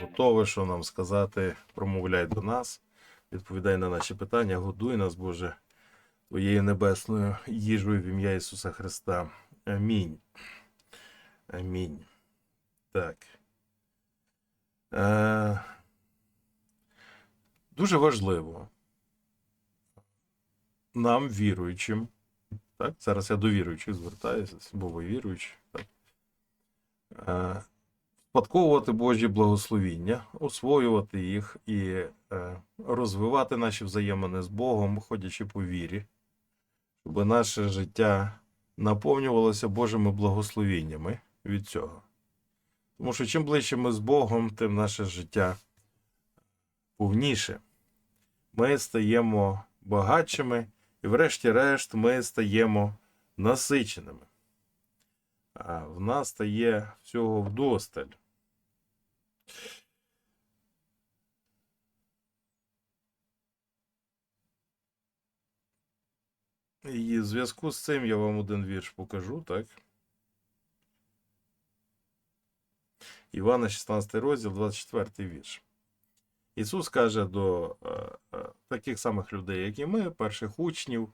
Готове, що нам сказати, промовляй до нас, відповідай на наші питання, годуй нас, Боже, Твоєю небесною їжею в ім'я Ісуса Христа. Амінь. Амінь. Так. Е, дуже важливо нам, віруючим, так? Зараз я до віруючих звертаюся, бо ви віруючі, так? Е, спадковувати Божі благословіння, освоювати їх і е, розвивати наші взаємини з Богом, ходячи по вірі, щоб наше життя наповнювалося Божими благословіннями від цього. Тому що чим ближче ми з Богом, тим наше життя повніше. Ми стаємо багатшими, і, врешті-решт, ми стаємо насиченими. А в нас стає всього вдосталь. І в зв'язку з цим я вам один вірш покажу, так? Івана 16 розділ, 24 вірш. Ісус каже до е, е, таких самих людей, як і ми, перших учнів,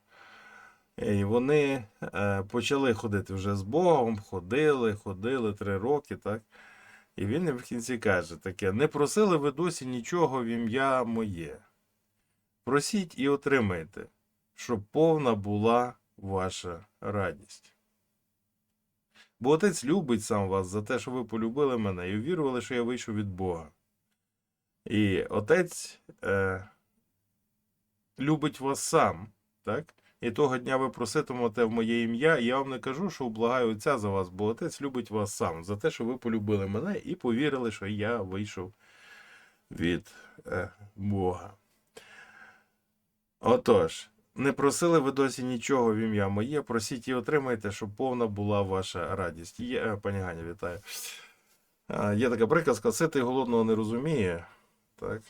і вони е, почали ходити вже з Богом, ходили, ходили три роки, так? І він в кінці каже таке: не просили ви досі нічого в ім'я моє. Просіть і отримайте, щоб повна була ваша радість. Бо Отець любить сам вас за те, що ви полюбили мене і увірували, що я вийшов від Бога. І Отець е, любить вас сам, так? І того дня ви проситимете в моє ім'я, і я вам не кажу, що облагаю Отця за вас, бо Отець любить вас сам за те, що ви полюбили мене і повірили, що я вийшов від е, Бога. Отож, не просили ви досі нічого в ім'я моє, просіть і отримайте, щоб повна була ваша радість. Є, е, пані Ганя, вітаю. Є така приказка: ситий голодного не розуміє, так?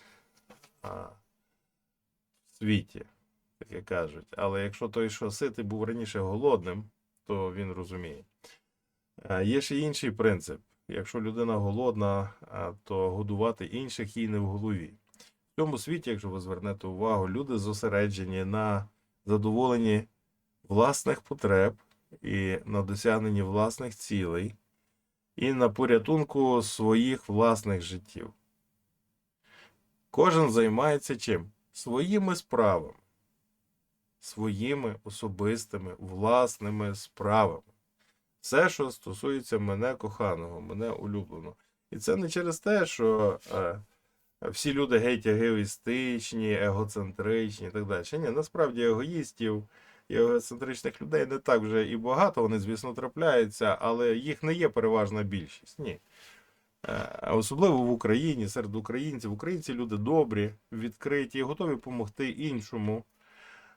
А, в світі, таке кажуть. Але якщо той, що ситий, був раніше голодним, то він розуміє. А, Є ще інший принцип. Якщо людина голодна, то годувати інших їй не в голові. В цьому світі, якщо ви звернете увагу, люди зосереджені на задоволенні власних потреб і на досягненні власних цілей, і на порятунку своїх власних життів. Кожен займається чим? Своїми справами, своїми особистими власними справами. Все, що стосується мене коханого, мене улюбленого. І це не через те, що е, всі люди геть егоїстичні, егоцентричні і так далі. Ні, насправді егоїстів і егоцентричних людей не так вже і багато, вони, звісно, трапляються, але їх не є переважна більшість. Ні. Е, Особливо в Україні, серед українців. Українці люди добрі, відкриті готові допомогти іншому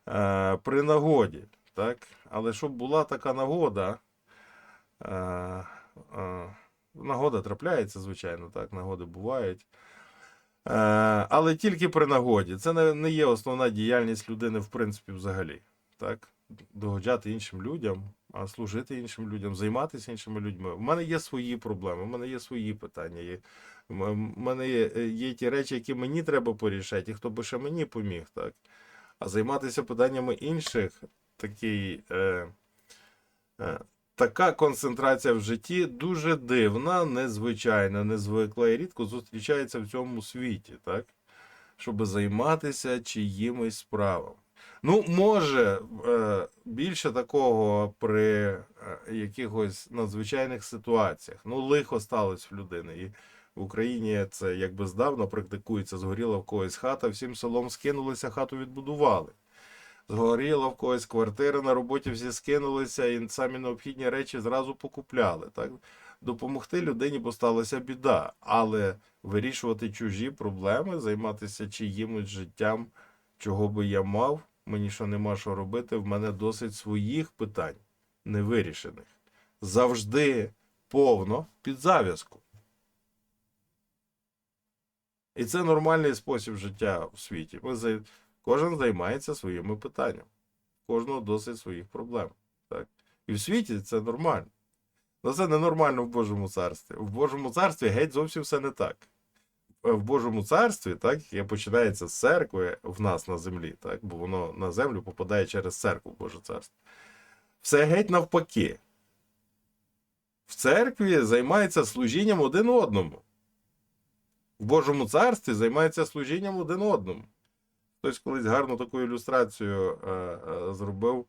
е, при нагоді. Так? Але щоб була така нагода, е, нагода трапляється, звичайно, так, нагоди бувають. Але тільки при нагоді. Це не є основна діяльність людини, в принципі, взагалі. Так? Догоджати іншим людям, а служити іншим людям, займатися іншими людьми. У мене є свої проблеми, у мене є свої питання. У мене є, є ті речі, які мені треба порішати, і хто би ще мені поміг. Так? А займатися питаннями інших, такий, е, е, така концентрація в житті дуже дивна, незвичайна, незвикла і рідко зустрічається в цьому світі, так? щоб займатися чиїмось справами. Ну, може, е, більше такого при е, якихось надзвичайних ситуаціях. Ну, лихо сталося в людини. І в Україні це якби здавна практикується, згоріла в когось хата, всім селом скинулися, хату відбудували. Згоріла в когось квартира, на роботі всі скинулися і самі необхідні речі зразу покупляли. Так? Допомогти людині, бо сталася біда, але вирішувати чужі проблеми, займатися чиїмось життям, чого би я мав, мені що нема що робити, в мене досить своїх питань невирішених. Завжди повно під зав'язку. І це нормальний спосіб життя в світі. Ми. Кожен займається своїми питаннями. кожного досить своїх проблем. Так? І в світі це нормально. Але це ненормально в Божому царстві. В Божому царстві геть зовсім все не так. Е, В Божому царстві, так, яке починається з церкви в нас на землі, так, бо воно на землю попадає через церкву в Боже царство. Все геть навпаки. В церкві займається служінням один одному. В Божому царстві займається служінням один одному. Хтось колись гарну таку ілюстрацію е, е, зробив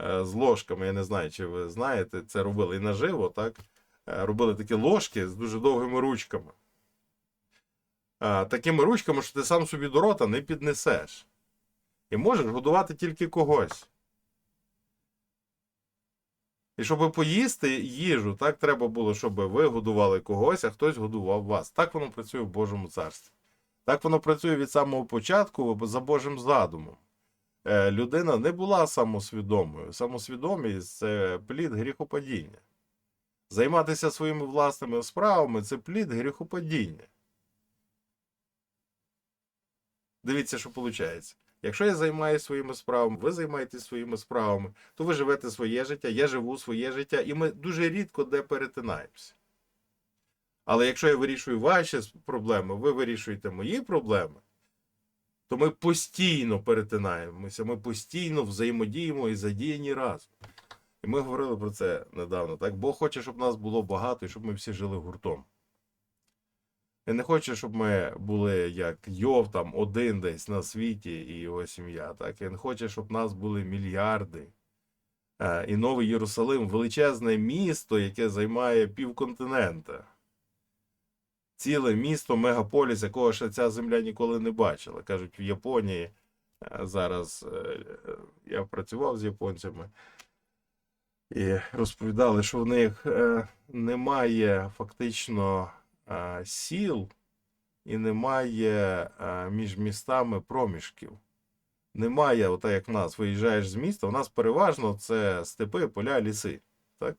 е, з ложками. Я не знаю, чи ви знаєте, це робили і наживо, так? Е, робили такі ложки з дуже довгими ручками. Е, такими ручками, що ти сам собі до рота не піднесеш. І можеш годувати тільки когось. І щоб поїсти їжу, так треба було, щоб ви годували когось, а хтось годував вас. Так воно працює в Божому царстві. Так воно працює від самого початку за Божим задумом. Е, людина не була самосвідомою. Самосвідомість це плід гріхопадіння. Займатися своїми власними справами це плід гріхопадіння. Дивіться, що виходить. Якщо я займаюся своїми справами, ви займаєтесь своїми справами, то ви живете своє життя, я живу своє життя, і ми дуже рідко де перетинаємося. Але якщо я вирішую ваші проблеми, ви вирішуєте мої проблеми, то ми постійно перетинаємося, ми постійно взаємодіємо і задіяні разом. І ми говорили про це недавно. Так? Бог хоче, щоб нас було багато і щоб ми всі жили гуртом. Він не хоче, щоб ми були як Йов, там один десь на світі і його сім'я. Так? Він хоче, щоб нас були мільярди. Е, І Новий Єрусалим величезне місто, яке займає півконтинента. Ціле місто, мегаполіс, якого ще ця земля ніколи не бачила. Кажуть, в Японії е, зараз е, я працював з японцями і розповідали, що в них немає фактично сіл і немає е, між містами проміжків. Немає, ота як в нас, виїжджаєш з міста, у нас переважно це степи, поля, ліси. Так?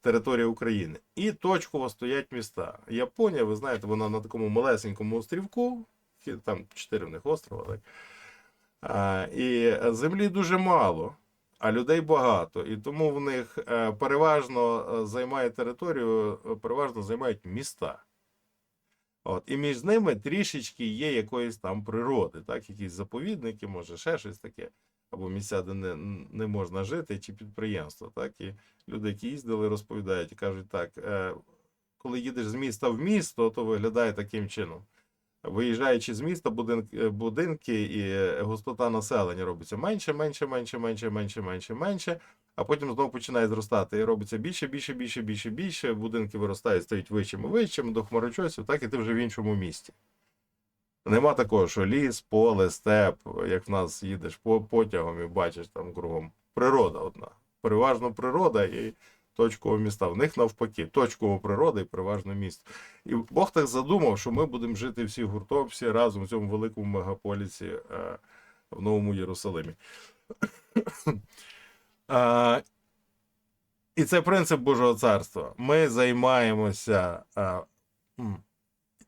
Територія України. І точково стоять міста. Японія, ви знаєте, вона на такому малесенькому острівку, там чотири в них острова, так? А, і землі дуже мало, а людей багато. І тому в них е, переважно е, займає територію, е, переважно займають міста. От, і між ними трішечки є якоїсь там природи, так, якісь заповідники, може, ще щось таке, або місця, де не, не можна жити, чи підприємства. Так, і люди, які їздили, розповідають і кажуть, так, е, коли їдеш з міста в місто, то виглядає таким чином. Виїжджаючи з міста, будинки, будинки і е, густота населення робиться менше, менше, менше, менше, менше, менше, менше, а потім знову починає зростати і робиться більше, більше, більше, більше, більше. Будинки виростають, стають вищими, вищими до хмарочосів, так і ти вже в іншому місті. Нема такого, що ліс, поле, степ, як в нас їдеш по потягом і бачиш там кругом. Природа одна. Переважно природа і точково міста. В них навпаки, точково природа і переважно місто. І Бог так задумав, що ми будемо жити всі гуртом, всі разом в цьому великому мегаполісі е, в Новому Єрусалимі. Е, і це принцип Божого царства. Ми займаємося м,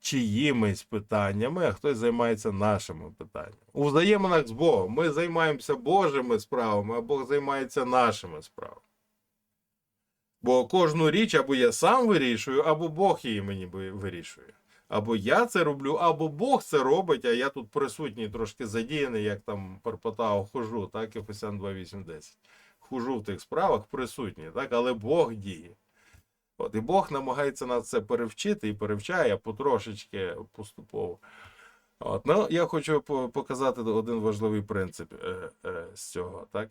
чиїмись питаннями, а хтось займається нашими питаннями. У взаєминах з Богом ми займаємося Божими справами, а Бог займається нашими справами. Бо кожну річ або я сам вирішую, або Бог її мені вирішує. Або я це роблю, або Бог це робить, а я тут присутній, трошки задіяний, як там Парпатау хожу, так, Ефесян 2.8.10. Хожу в тих справах присутній, так, але Бог діє. От, і Бог намагається нас це перевчити і перевчає потрошечки поступово. От, ну, я хочу показати один важливий принцип е, е, з цього. Так?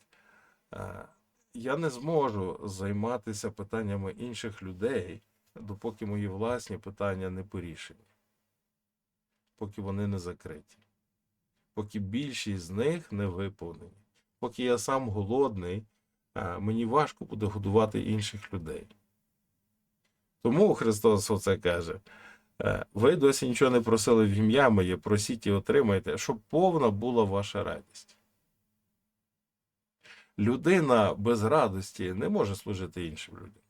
Е, я не зможу займатися питаннями інших людей, допоки мої власні питання не порішені, поки вони не закриті, поки більшість з них не виповнені, поки я сам голодний, мені важко буде годувати інших людей. Тому Христос оце каже: е, ви досі нічого не просили в ім'я моє, просіть і отримайте, щоб повна була ваша радість. Людина без радості не може служити іншим людям.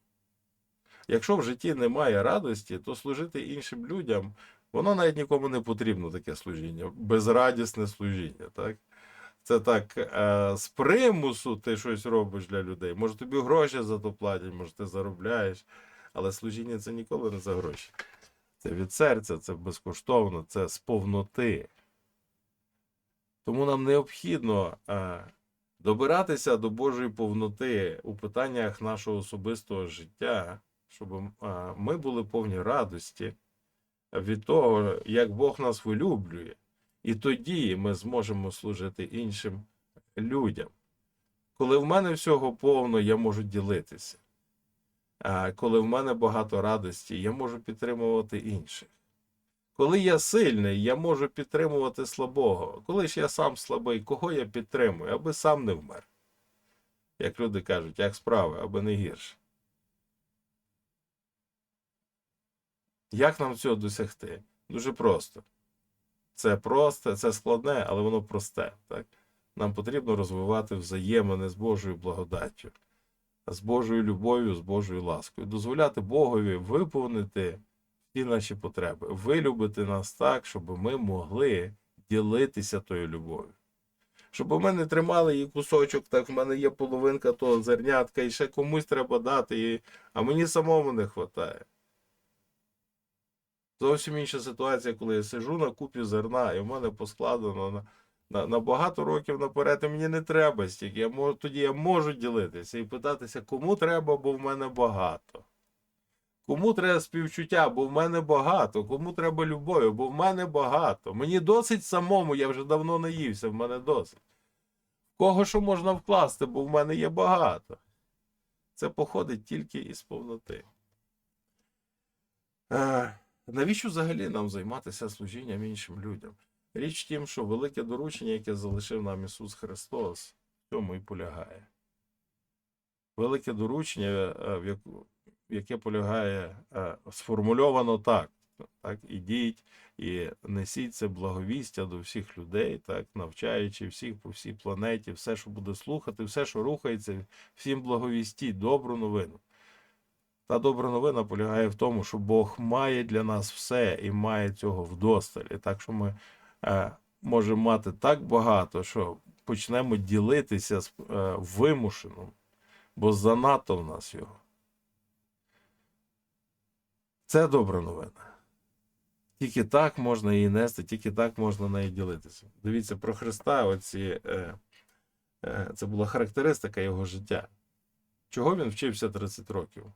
Якщо в житті немає радості, то служити іншим людям, воно навіть нікому не потрібно таке служіння, безрадісне служіння. Так? Це так е, з примусу ти щось робиш для людей. Може тобі гроші за то платять, може ти заробляєш. Але служіння це ніколи не за гроші. Це від серця, це безкоштовно, це з повноти. Тому нам необхідно е, добиратися до Божої повноти у питаннях нашого особистого життя, щоб е, ми були повні радості від того, як Бог нас вилюблює. І тоді ми зможемо служити іншим людям. Коли в мене всього повно, я можу ділитися. А коли в мене багато радості, я можу підтримувати інших. Коли я сильний, я можу підтримувати слабого. Коли ж я сам слабий, кого я підтримую, аби сам не вмер. Як люди кажуть, як справи, аби не гірше. Як нам цього досягти? Дуже просто. Це просте, це складне, але воно просте. Так? Нам потрібно розвивати взаємини з Божою благодаттю, з Божою любов'ю, з Божою ласкою, дозволяти Богові виповнити всі наші потреби, вилюбити нас так, щоб ми могли ділитися тою любов'ю. Щоб ми не тримали її кусочок, так в мене є половинка того зернятка, і ще комусь треба дати, і... а мені самому не вистачає. Зовсім інша ситуація, коли я сижу на купі зерна, і в мене поскладено на, на, на багато років наперед, і мені не треба стільки. Я можу, тоді я можу ділитися і питатися, кому треба, бо в мене багато. Кому треба співчуття, бо в мене багато, кому треба любові, бо в мене багато. Мені досить самому, я вже давно наївся, в мене досить. Кого що можна вкласти, бо в мене є багато. Це походить тільки із повноти. Навіщо взагалі нам займатися служінням іншим людям? Річ в тім, що велике доручення, яке залишив нам Ісус Христос, в цьому і полягає. Велике доручення, е, яке полягає, е, сформульовано так. Так, ідіть і несіть це благовістя до всіх людей, так, навчаючи всіх по всій планеті, все, що буде слухати, все, що рухається, всім благовістіть добру новину. Та добра новина полягає в тому, що Бог має для нас все і має цього вдосталь. І так що ми е, можемо мати так багато, що почнемо ділитися з е, вимушеним, бо занадто в нас його. Це добра новина. Тільки так можна її нести, тільки так можна нею ділитися. Дивіться, про Христа, оці, е, е, це була характеристика його життя. Чого він вчився 30 років?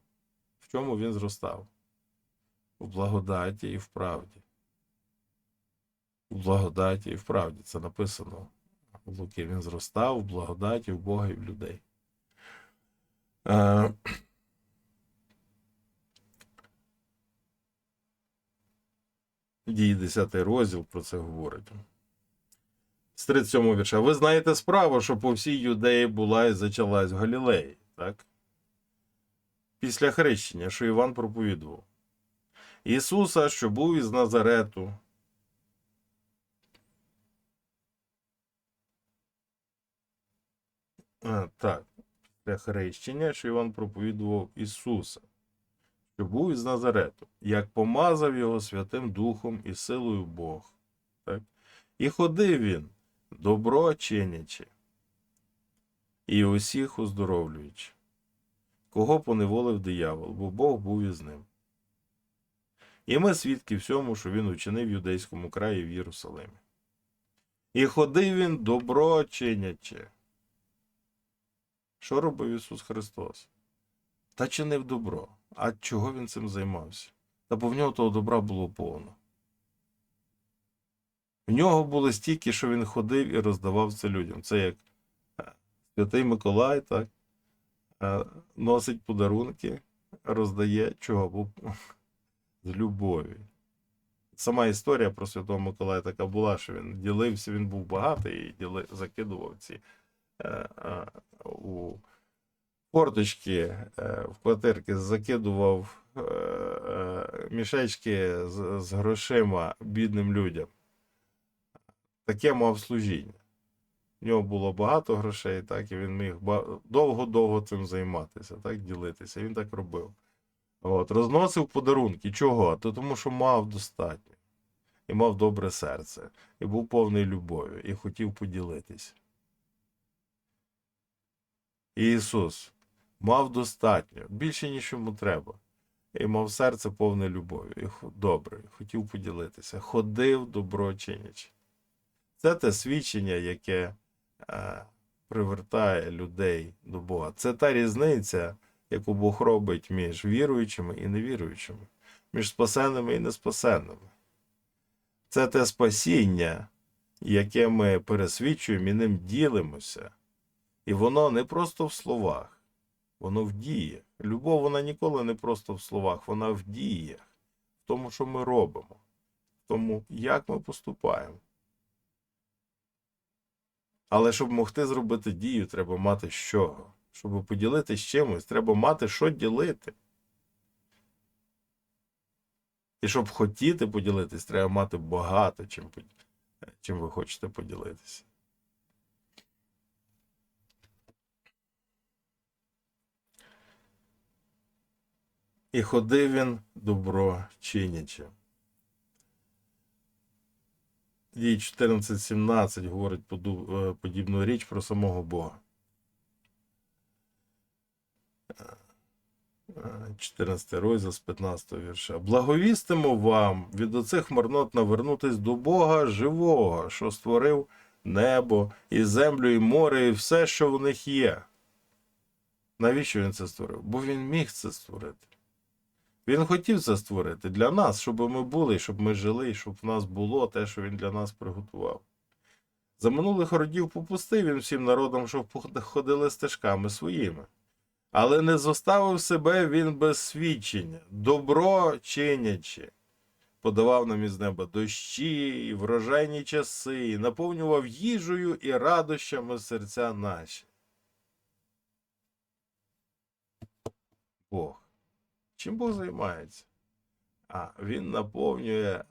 В чому він зростав? В благодаті і в правді. В благодаті і в правді. Це написано в Луки. Він зростав в благодаті в Бога і в людей. Е, Дії 10 розділ про це говорить. З 37 вірша. Ви знаєте справу, що по всій юдеї була і зачалась в Галілеї, так? Після хрещення, що Іван проповідував. Ісуса, що був із Назарету. А, так. Після хрещення, що Іван проповідував Ісуса, що був із Назарету, як помазав його Святим Духом і силою Бог. Так? І ходив він, добро чинячи, і усіх оздоровлюючи, кого поневолив диявол, бо Бог був із ним. І ми свідки всьому, що він учинив в юдейському краї в Єрусалимі. І ходив він добро чинячи. Що робив Ісус Христос? Та чинив добро. А чого він цим займався? Та бо в нього того добра було повно. В нього було стільки, що він ходив і роздавав це людям. Це як е, Святий Миколай, так? Е, Носить подарунки, роздає чого? З любові. Сама історія про Святого Миколая така була, що він ділився, він був багатий і діли, закидував ці е, е, у форточки, в квартирки закидував мішечки з, з грошима бідним людям. Таке мав служіння. В нього було багато грошей, так, і він міг довго-довго цим займатися, так, ділитися. Він так робив. От, розносив подарунки. Чого? То тому, що мав достатньо. І мав добре серце, і був повний любові, і хотів поділитися. І Ісус мав достатньо, більше ніж йому треба. І мав серце повне любові. І добре, хотів поділитися. Ходив добро чинячи. Це те свідчення, яке привертає людей до Бога. Це та різниця, яку Бог робить між віруючими і невіруючими, між спасенними і неспасенними. Це те спасіння, яке ми пересвідчуємо і ним ділимося. І воно не просто в словах, воно в діях. Любов, вона ніколи не просто в словах, вона в діях, в тому, що ми робимо, в тому, як ми поступаємо. Але щоб могти зробити дію, треба мати чого. Щоб поділитися з чимось, треба мати що ділити. І щоб хотіти поділитись, треба мати багато чим, чим ви хочете поділитися. І ходив він добро чинячи. Дій 14.17 говорить е, подібну річ про самого Бога. Е, 14 розділ з 15 вірша. Благовістимо вам від оцих марнот навернутись до Бога живого, що створив небо, і землю, і море, і все, що в них є. Навіщо він це створив? Бо він міг це створити. Він хотів це створити для нас, щоб ми були, щоб ми жили, щоб в нас було те, що він для нас приготував. За минулих родів попустив він всім народам, щоб ходили стежками своїми. Але не зоставив себе він без свідчення, добро чинячи. Подавав нам із неба дощі, і врожайні часи, і наповнював їжею і радощами серця наші. Бог. Чим Бог займається? А він наповнює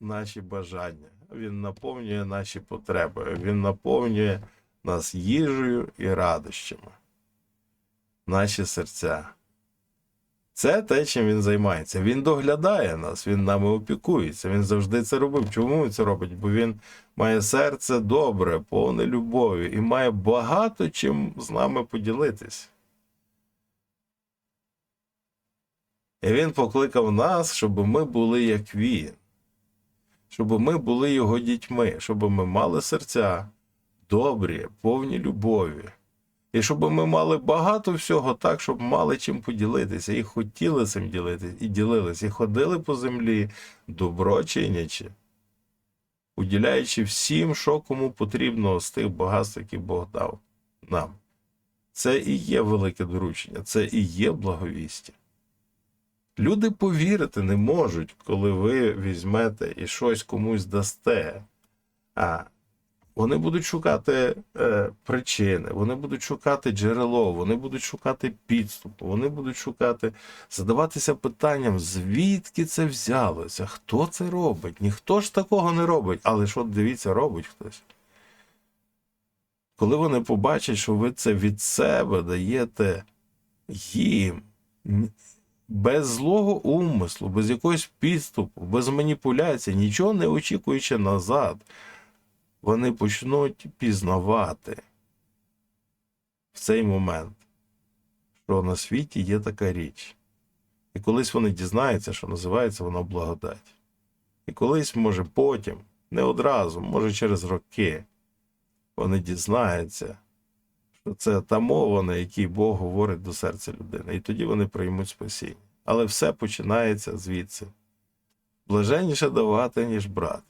наші бажання, він наповнює наші потреби, він наповнює нас їжею і радощами, наші серця. Це те, чим він займається. Він доглядає нас, він нами опікується. Він завжди це робив. Чому він це робить? Бо він має серце добре, повне любові і має багато чим з нами поділитись. І він покликав нас, щоб ми були як він, щоб ми були його дітьми, щоб ми мали серця добрі, повні любові. І щоб ми мали багато всього так, щоб мали чим поділитися, і хотіли цим ділитися, і ділилися, і ходили по землі, добро чинячи, уділяючи всім, що кому потрібно з тих багатств, які Бог дав нам. Це і є велике доручення, це і є благовістя. Люди повірити не можуть, коли ви візьмете і щось комусь дасте. А вони будуть шукати е, причини, вони будуть шукати джерело, вони будуть шукати підступ, вони будуть шукати, задаватися питанням, звідки це взялося, хто це робить. Ніхто ж такого не робить, але що дивіться, робить хтось. Коли вони побачать, що ви це від себе даєте їм, без злого умислу, без якогось підступу, без маніпуляцій, нічого не очікуючи назад, вони почнуть пізнавати в цей момент, що на світі є така річ. І колись вони дізнаються, що називається вона благодать. І колись, може, потім, не одразу, може через роки, вони дізнаються, що це та мова, на якій Бог говорить до серця людини. І тоді вони приймуть спасіння. Але все починається звідси. Блаженніше давати, ніж брати.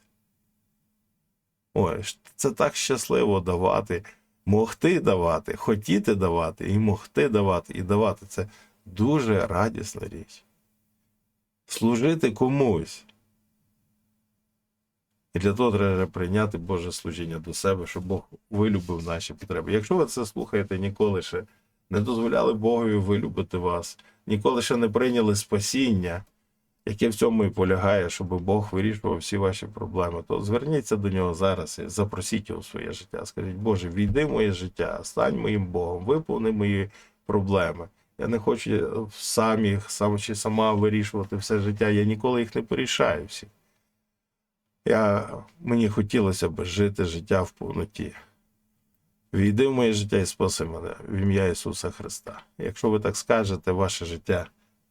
Ой, це так щасливо давати, могти давати, хотіти давати, і могти давати, і давати. Це дуже радісна річ. Служити комусь. І для того треба прийняти Боже служіння до себе, щоб Бог вилюбив наші потреби. Якщо ви це слухаєте, ніколи ще не дозволяли Богові вилюбити вас, ніколи ще не прийняли спасіння, яке в цьому і полягає, щоб Бог вирішував всі ваші проблеми, то зверніться до нього зараз і запросіть його в своє життя. Скажіть, Боже, війди в моє життя, стань моїм Богом, виповни мої проблеми. Я не хочу сам їх сам чи сама вирішувати все життя. Я ніколи їх не порішаю всі. Я, мені хотілося б жити життя в повноті. Війди в моє життя і спаси мене в ім'я Ісуса Христа. Якщо ви так скажете, ваше життя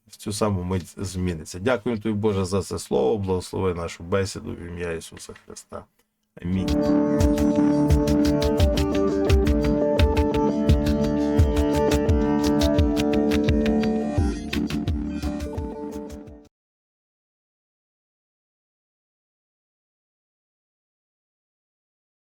в цю саму мить зміниться. Дякую тобі, Боже, за це слово. Благослови нашу бесіду в ім'я Ісуса Христа. Амінь.